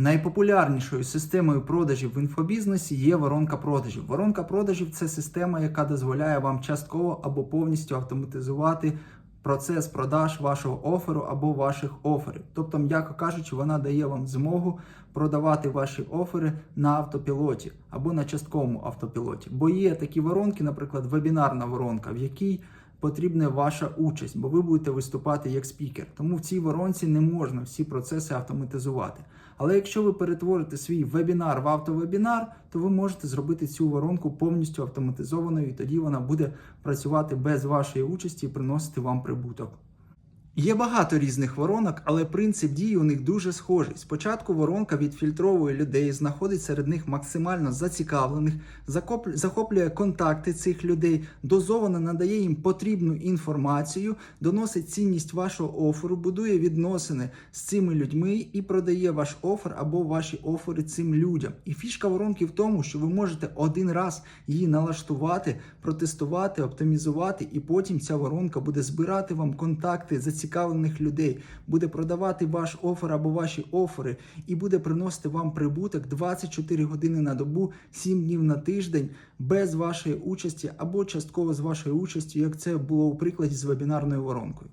Найпопулярнішою системою продажів в інфобізнесі є воронка продажів. Воронка продажів це система, яка дозволяє вам частково або повністю автоматизувати процес продаж вашого оферу або ваших оферів. Тобто, м'яко кажучи, вона дає вам змогу продавати ваші офери на автопілоті або на частковому автопілоті. Бо є такі воронки, наприклад, вебінарна воронка, в якій потрібна ваша участь, бо ви будете виступати як спікер. Тому в цій воронці не можна всі процеси автоматизувати. Але якщо ви перетворите свій вебінар в автовебінар, то ви можете зробити цю воронку повністю автоматизованою, і тоді вона буде працювати без вашої участі і приносити вам прибуток. Є багато різних воронок, але принцип дії у них дуже схожий. Спочатку воронка відфільтровує людей, знаходить серед них максимально зацікавлених, захоплює контакти цих людей, дозовано надає їм потрібну інформацію, доносить цінність вашого оферу, будує відносини з цими людьми і продає ваш офер або ваші офери цим людям. І фішка воронки в тому, що ви можете один раз її налаштувати, протестувати, оптимізувати, і потім ця воронка буде збирати вам контакти зацікавлених людей, буде продавати ваш офер або ваші офери, і буде приносити вам прибуток 24 години на добу, 7 днів на тиждень без вашої участі або частково з вашою участю, як це було у прикладі з вебінарною воронкою.